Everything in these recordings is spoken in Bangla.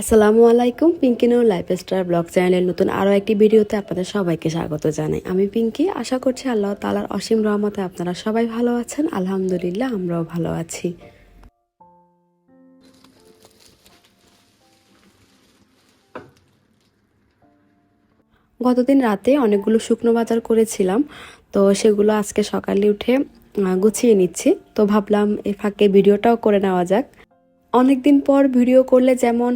আসসালামু আলাইকুম Pinki no life star blog চ্যানেলের নতুন আরও একটি ভিডিওতে আপনাদের সবাইকে স্বাগত জানাই। আমি পিঙ্কি, আশা করছি আল্লাহ তালার অসীম রহমতে আপনারা সবাই ভালো আছেন। আলহামদুলিল্লাহ, আমরাও ভালো আছি। গতদিন রাতে অনেকগুলো শুকনো বাজার করেছিলাম, তো সেগুলো আজকে সকালে উঠে গুছিয়ে নিচ্ছি। তো ভাবলাম, এ ফাঁকে ভিডিওটাও করে নেওয়া যাক। অনেকদিন পর ভিডিও করলে যেমন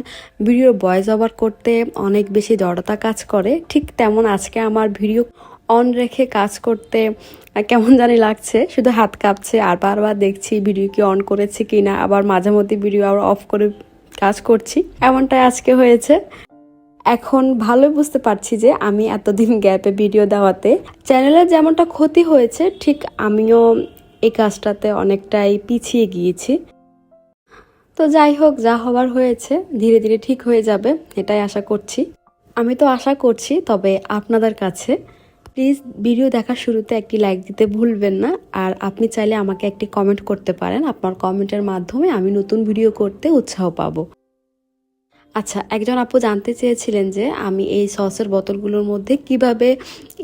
ভিডিও ভয়েস ওভার করতে অনেক বেশি জড়তা কাজ করে, ঠিক তেমন আজকে আমার ভিডিও অন রেখে কাজ করতে কেমন জানি লাগছে। শুধু হাত কাঁপছে, আর বারবার দেখছি ভিডিও কি অন করেছি কি না আবার মাঝে মধ্যে ভিডিও আবার অফ করে কাজ করছি। এমনটাই আজকে হয়েছে। এখন ভালোই বুঝতে পারছি যে আমি এতদিন গ্যাপে ভিডিও দেওয়াতে চ্যানেলের যেমনটা ক্ষতি হয়েছে, ঠিক আমিও এই কাজটাতে অনেকটাই পিছিয়ে গিয়েছি। তো যাই হোক, যা হবার হয়েছে, ধীরে ধীরে ঠিক হয়ে যাবে, এটাই আশা করছি। আমি তো আশা করছি, তবে আপনাদের কাছে প্লিজ ভিডিও দেখার শুরুতে একটি লাইক দিতে ভুলবেন না, আর আপনি চাইলে আমাকে একটি কমেন্ট করতে পারেন, আপনার কমেন্টের মাধ্যমে আমি নতুন ভিডিও করতে উৎসাহ পাবো। আচ্ছা একজন আপু জানতে চেয়েছিলেন যে, আমি এই সসের বোতলগুলোর মধ্যে কীভাবে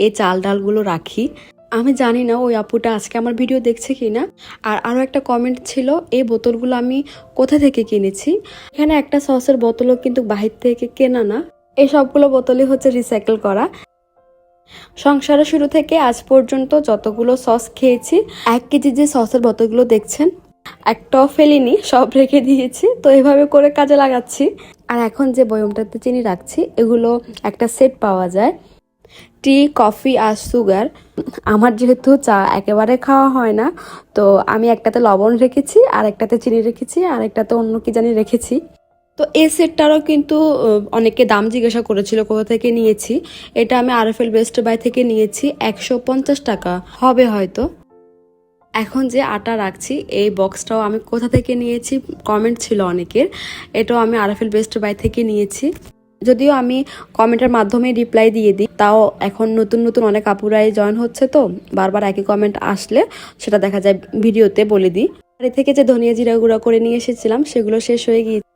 এই চাল ডালগুলো রাখি? আমি জানি না ওই আপুটা আজকে আমার ভিডিও দেখছে কি না আর আরও একটা কমেন্ট ছিল, এই বোতলগুলো আমি কোথা থেকে কিনেছি? এখানে একটা সসের বোতলও কিন্তু বাহির থেকে কেনা না। এই সবগুলো বোতলই হচ্ছে রিসাইকেল করা। সংসারের শুরু থেকে আজ পর্যন্ত যতগুলো সস খেয়েছি, এক কেজি যে সসের বোতলগুলো দেখছেন, একটাও ফেলিনি, সব রেখে দিয়েছি, তো এভাবে করে কাজে লাগাচ্ছি। আর এখন যে বয়মটাতে চিনি রাখছি, এগুলো একটা সেট পাওয়া যায়। টি, কফি আর সুগার। আমার যেহেতু চা একেবারে খাওয়া হয় না, তো আমি একটাতে লবণ রেখেছি আর একটাতে চিনি রেখেছি আর একটাতে অন্য কি জানি রেখেছি। তো এই সেটটারও কিন্তু অনেকে দাম জিজ্ঞাসা করেছিল কোথা থেকে নিয়েছি। এটা আমি আরএফএল বেস্ট বাই থেকে নিয়েছি, একশো পঞ্চাশ টাকা। হবে হয়তো। এখন যে আটা রাখছি, এই বক্সটাও আমি কোথা থেকে নিয়েছি, কমেন্ট ছিল অনেকের। এটাও আমি আরএফএল বেস্ট বাই থেকে নিয়েছি। যদিও আমি কমেন্টের মাধ্যমে রিপ্লাই দিয়ে দিই, তাও এখন নতুন নতুন অনেক আপুরাই জয়েন হচ্ছে তো, বারবার একই কমেন্ট আসলে সেটা দেখা যায় ভিডিওতে বলে দিই। বাড়ি থেকে যে ধনিয়া জিরা গুঁড়া করে নিয়ে এসেছিলাম, সেগুলো শেষ হয়ে গিয়েছে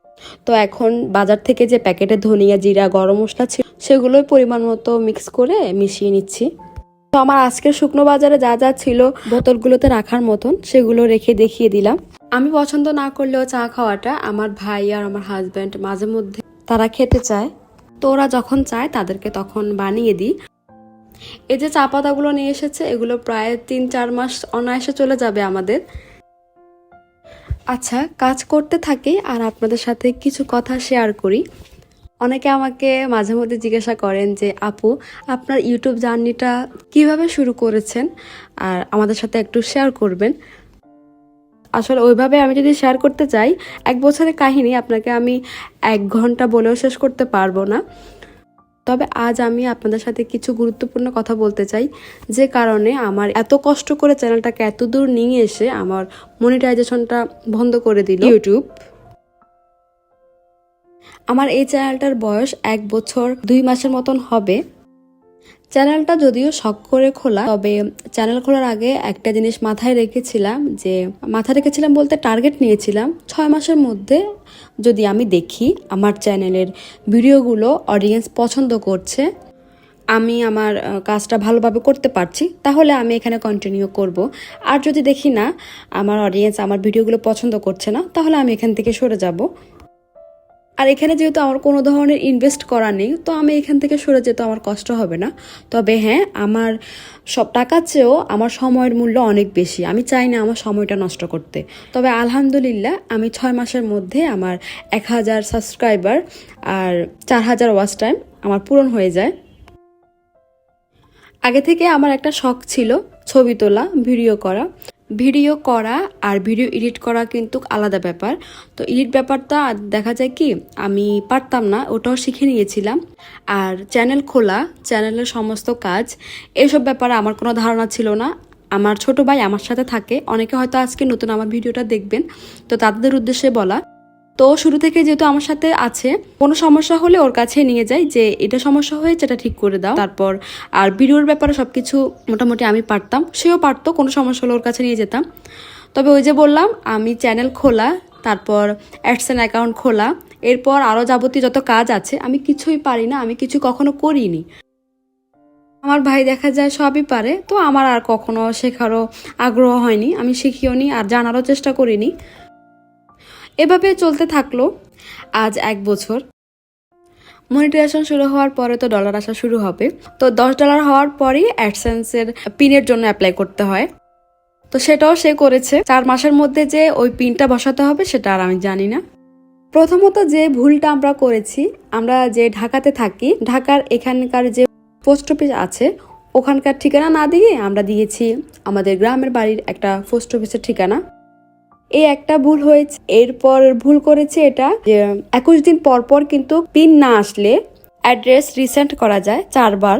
তো এখন বাজার থেকে যে প্যাকেটে ধনিয়া জিরা, গরম মশলা ছিল, সেগুলোই পরিমাণ মতো মিক্স করে মিশিয়ে নিচ্ছি। তো আমার আজকের শুকনো বাজারে যা যা ছিল বোতলগুলোতে রাখার মতন, সেগুলো রেখে দেখিয়ে দিলাম। আমি পছন্দ না করলেও চা খাওয়াটা আমার ভাই আর আমার হাজব্যান্ড মাঝে মধ্যে তারা খেতে চায়। তো ওরা যখন চায় তাদেরকে তখন বানিয়ে দিই। এই যে চা পাতাগুলো নিয়ে এসেছে, এগুলো প্রায় তিন চার মাস অনায়াসে চলে যাবে আমাদের। আচ্ছা কাজ করতে থাকি আর আপনাদের সাথে কিছু কথা শেয়ার করি। অনেকে আমাকে মাঝে মধ্যে জিজ্ঞাসা করেন যে, আপু, আপনার ইউটিউব জার্নিটা কীভাবে শুরু করেছেন? আর আমাদের সাথে একটু শেয়ার করবেন। আসলে ওইভাবে আমি যদি শেয়ার করতে চাই এক বছরের কাহিনী আপনাকে আমি এক ঘণ্টা বলেও শেষ করতে পারব না। তবে আজ আমি আপনাদের সাথে কিছু গুরুত্বপূর্ণ কথা বলতে চাই যে কারণে আমার এত কষ্ট করে চ্যানেলটাকে এত দূর নিয়ে এসে আমার মনিটাইজেশনটা বন্ধ করে দিল। ইউটিউব আমার এই চ্যানেলটার বয়স এক বছর দুই মাসের মতন হবে। চ্যানেলটা যদিও শখ করে খোলা, তবে চ্যানেল খোলার আগে একটা জিনিস মাথায় রেখেছিলাম যে, মাথায় রেখেছিলাম বলতে টার্গেট নিয়েছিলাম ছয় মাসের মধ্যে যদি আমি দেখি আমার চ্যানেলের ভিডিওগুলো অডিয়েন্স পছন্দ করছে, আমি আমার কাজটা ভালোভাবে করতে পারছি, তাহলে আমি এখানে কন্টিনিউ করব। আর যদি দেখি না, আমার অডিয়েন্স আমার ভিডিওগুলো পছন্দ করছে না, তাহলে আমি এখান থেকে সরে যাব। আর এখানে যেহেতু আমার কোনো ধরনের ইনভেস্ট করা নেই, তো আমি এখান থেকে সরে যেতে আমার কষ্ট হবে না। তবে হ্যাঁ আমার সব টাকার চেয়েও আমার সময়ের মূল্য অনেক বেশি। আমি চাই না আমার সময়টা নষ্ট করতে। তবে আলহামদুলিল্লাহ, আমি ছয় মাসের মধ্যে আমার এক হাজার সাবস্ক্রাইবার আর চার হাজার ওয়াচ টাইম আমার পূরণ হয়ে যায়। আগে থেকে আমার একটা শখ ছিল ছবি তোলা ভিডিও করা। ভিডিও করা আর ভিডিও এডিট করা কিন্তু আলাদা ব্যাপার। তো এডিট ব্যাপারটা দেখা যায় কি, আমি পারতাম না, ওটাও শিখে নিয়েছিলাম। আর চ্যানেল খোলা, চ্যানেলের সমস্ত কাজ, এসব ব্যাপারে আমার কোনো ধারণা ছিল না। আমার ছোট ভাই আমার সাথে থাকে, অনেকে হয়তো আজকে নতুন আমার ভিডিওটা দেখবেন। তো তাদের উদ্দেশ্যে বলা তো শুরু থেকে যেহেতু আমার সাথে আছে, কোনো সমস্যা হলে ওর কাছে নিয়ে যাই যে এটা সমস্যা হয়েছে, এটা ঠিক করে দাও। তারপর আর ভিডিওর ব্যাপারে সব কিছু মোটামুটি আমি পারতাম, সেও পারতো, কোনো সমস্যা হলে ওর কাছে নিয়ে যেতাম। তবে ওই যে বললাম, আমি চ্যানেল খোলা, তারপর অ্যাডসেন অ্যাকাউন্ট খোলা, এরপর আরও যাবতীয় যত কাজ আছে, আমি কিছুই পারি না, আমি কিছু কখনো করিনি। আমার ভাই দেখা যায় সবই পারে, তো আমার আর কখনো শেখারও আগ্রহ হয়নি, আমি শিখিও নি আর জানারও চেষ্টা করিনি। এভাবে চলতে থাকল আজ এক বছর। মনিটাইজেশন শুরু হওয়ার পরে তো ডলার আসা শুরু হবে। তো দশ ডলার হওয়ার পরেই অ্যাডসেন্সের পিনের জন্য অ্যাপ্লাই করতে হয়। তো সেটাও সে করেছে। চার মাসের মধ্যে যে ওই পিনটা বসাতে হবে সেটা আর আমি জানি না। প্রথমত যে ভুলটা আমরা করেছি, আমরা যে ঢাকাতে থাকি, ঢাকার এখানকার যে পোস্ট অফিস আছে, ওখানকার ঠিকানা না দিয়ে আমরা দিয়েছি। আমাদের গ্রামের বাড়ির একটা পোস্ট অফিসের ঠিকানা। এই একটা ভুল হয়েছে। এরপর ভুল করেছে এটা যে, একুশ দিন পর পর কিন্তু পিন না আসলে অ্যাড্রেস রিসেন্ট করা যায় চারবার।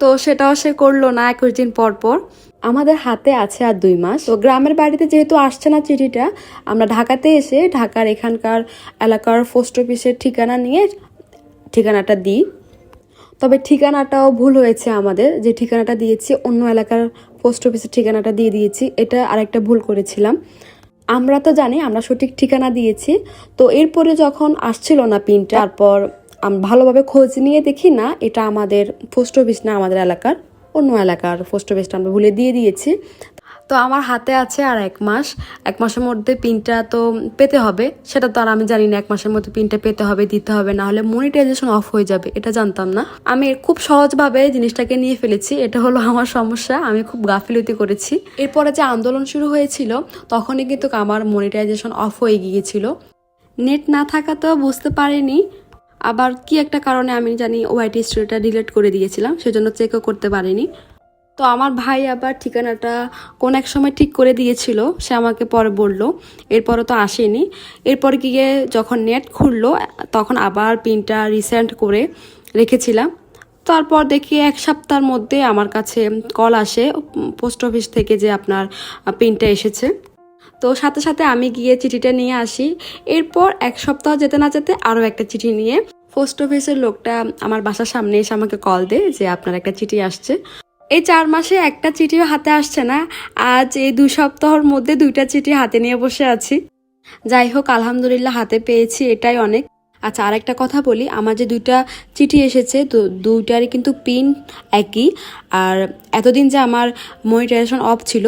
তো সেটাও সে করল না একুশ দিন পর পর। আমাদের হাতে আছে আর দুই মাস। তো গ্রামের বাড়িতে যেহেতু আসছে না চিঠিটা, আমরা ঢাকাতে এসে ঢাকার এখানকার এলাকার পোস্ট অফিসের ঠিকানা নিয়ে ঠিকানাটা দিই। তবে ঠিকানাটাও ভুল হয়েছে আমাদের। যে ঠিকানাটা দিয়েছি অন্য এলাকার পোস্ট অফিসের ঠিকানাটা দিয়ে দিয়েছি, এটা আরেকটা ভুল করেছিলাম। আমরা তো জানি, আমরা সঠিক ঠিকানা দিয়েছি। তো এরপরে যখন আসছিল না পিনটা, তারপর ভালোভাবে খোঁজ নিয়ে দেখি না, এটা আমাদের পোস্ট অফিস না, আমাদের এলাকার অন্য এলাকার পোস্ট অফিসটা আমরা ভুলে দিয়ে দিয়েছি। তো আমার হাতে আছে আর এক মাস। এক মাসের মধ্যে পিনটা তো পেতে হবে। সেটা তো আর আমি জানি না, এক মাসের মধ্যে পিনটা পেতে হবে, দিতে হবে, না হলে মনিটাইজেশন অফ হয়ে যাবে, এটা জানতাম না। আমি খুব সহজভাবে জিনিসটাকে নিয়ে ফেলেছি, এটা হলো আমার সমস্যা, আমি খুব গাফিলতি করেছি। এরপরে যে আন্দোলন শুরু হয়েছিল, তখনই কিন্তু আমার মনিটাইজেশন অফ হয়ে গিয়েছিল। নেট না থাকা তো বুঝতে পারিনি। আবার কি একটা কারণে আমি জানি ওয়াইটি স্টোরিটা ডিলিট করে দিয়েছিলাম, সেজন্য চেকও করতে পারিনি। তো আমার ভাই আবার ঠিকানাটা কোন এক সময় ঠিক করে দিয়েছিল, সে আমাকে পরে বলল এরপরে তো আসেনি। এরপর গিয়ে যখন নেট খুললো, তখন আবার পিনটা রিসেন্ট করে রেখেছিলাম। তারপর দেখি এক সপ্তাহের মধ্যে আমার কাছে কল আসে পোস্ট অফিস থেকে যে আপনার পিনটা এসেছে। তো সাথে সাথে আমি গিয়ে চিঠিটা নিয়ে আসি। এরপর এক সপ্তাহ যেতে না যেতে আরও একটা চিঠি নিয়ে পোস্ট অফিসের লোকটা আমার বাসার সামনে এসে আমাকে কল দেয় যে আপনার একটা চিঠি আসছে। এই চার মাসে একটা চিঠিও হাতে আসছে না। আজ এই দু সপ্তাহের মধ্যে দুইটা চিঠি হাতে নিয়ে বসে আছি। যাই হোক, আলহামদুলিল্লাহ হাতে পেয়েছি, এটাই অনেক। আচ্ছা আরেকটা কথা বলি, আমার যে দুইটা চিঠি এসেছে, তো দুইটারই কিন্তু পিন একই। আর এতদিন যে আমার মনিটাইজেশন অফ ছিল,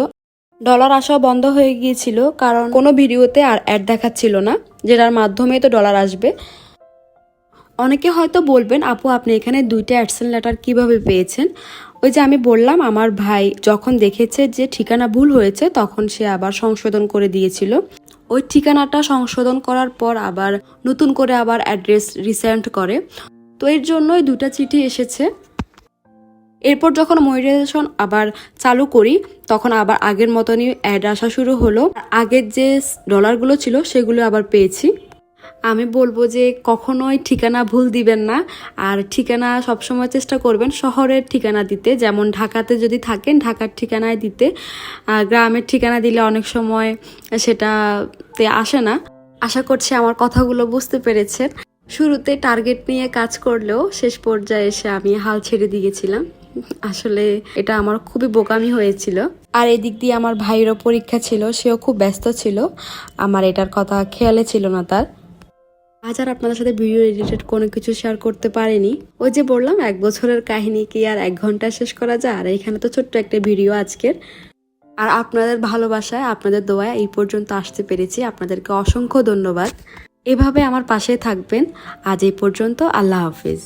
ডলার আসা বন্ধ হয়ে গিয়েছিল, কারণ কোনো ভিডিওতে আর অ্যাড দেখাচ্ছিল না, যেটার মাধ্যমে তো ডলার আসবে। অনেকে হয়তো বলবেন, আপু, আপনি এখানে দুইটা অ্যাডসেন লেটার কীভাবে পেয়েছেন? ওই যে আমি বললাম, আমার ভাই যখন দেখেছে যে ঠিকানা ভুল হয়েছে, তখন সে আবার সংশোধন করে দিয়েছিল। ওই ঠিকানাটা সংশোধন করার পর আবার নতুন করে আবার অ্যাড্রেস রিসেন্ট করে। তো এর জন্যই দুটা চিঠি এসেছে। এরপর যখন মনিটাইজেশন আবার চালু করি, তখন আবার আগের মতনই অ্যাড আসা শুরু হলো। আগের যে ডলারগুলো ছিল, সেগুলো আবার পেয়েছি। আমি বলব যে কখনোই ঠিকানা ভুল দিবেন না। আর ঠিকানা সবসময় চেষ্টা করবেন শহরের ঠিকানা দিতে। যেমন ঢাকাতে যদি থাকেন, ঢাকার ঠিকানায় দিতে। গ্রামের ঠিকানা দিলে অনেক সময় সেটাতে আসে না। আশা করছি আমার কথাগুলো বুঝতে পেরেছেন। শুরুতে টার্গেট নিয়ে কাজ করলেও শেষ পর্যায়ে এসে আমি হাল ছেড়ে দিয়েছিলাম। আসলে এটা আমার খুবই বোকামি হয়েছিল। আর এদিক দিয়ে আমার ভাইয়েরও পরীক্ষা ছিল, সেও খুব ব্যস্ত ছিল। আমার এটার কথা খেয়ালে ছিল না তার। আজ আর আপনাদের সাথে ভিডিও রিলেটেড কোনো কিছু শেয়ার করতে পারিনি। ওই যে বললাম, এক বছরের কাহিনী কি আর এক ঘণ্টা শেষ করা যায়? আর এখানে তো ছোট্ট একটা ভিডিও আজকের। আর আপনাদের ভালোবাসায়, আপনাদের দোয়ায় এই পর্যন্ত আসতে পেরেছি। আপনাদেরকে অসংখ্য ধন্যবাদ। এভাবে আমার পাশে থাকবেন। আজ এই পর্যন্ত আল্লাহ হাফিজ।